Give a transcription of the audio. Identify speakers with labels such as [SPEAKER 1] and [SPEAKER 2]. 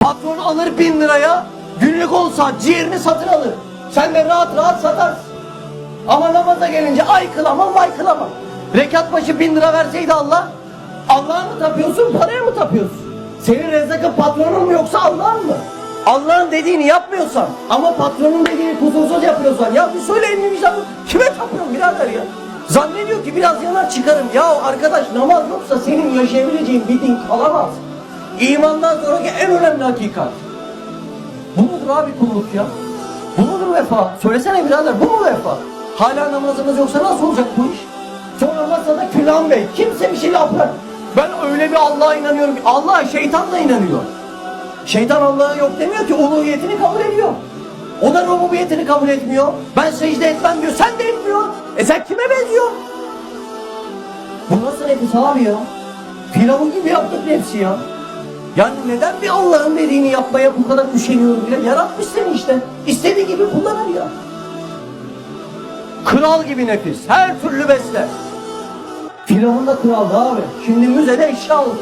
[SPEAKER 1] Patron alır bin liraya günlük olsa ciğerini satın alır. Sen de rahat rahat satarsın. Ama namaza gelince ay kılamam vay kılamam. Rekat başı bin lira verseydi Allah Allah'a mı tapıyorsun paraya mı tapıyorsun? Senin rezakın patronun mu yoksa Allah'ın mı? Allah'ın dediğini yapmıyorsan ama patronun dediğini kusursuz yapıyorsan ya bir söyle elini vicdanı kime tapıyorsun birader ya? Zannediyor ki biraz yanar çıkarım. Ya arkadaş namaz yoksa senin yaşayabileceğin bir din kalamaz. İmandan sonraki en önemli hakikat. Bu mudur abi kulluk ya? Bu mudur vefa? Söylesene birader bu mu vefa? Hala namazımız yoksa nasıl olacak bu iş? Sonra masada Külhan Bey. Kimse bir şey yapmıyor. Ben öyle bir Allah'a inanıyorum ki Allah şeytan da inanıyor. Şeytan Allah'a yok demiyor ki uluhiyetini kabul ediyor. O da rububiyetini kabul etmiyor. Ben secde etmem diyor. Sen de etmiyorsun. E sen kime benziyorsun? Bu nasıl nefis abi ya? Firavun gibi yaptık nefsi ya. Yani neden bir Allah'ın dediğini yapmaya bu kadar üşeniyorum bile? Yaratmış seni işte. İstediği gibi kullanır ya. Kral gibi nefis. Her türlü besler. Firavun da kraldı abi. Şimdi müzede eşya oldu.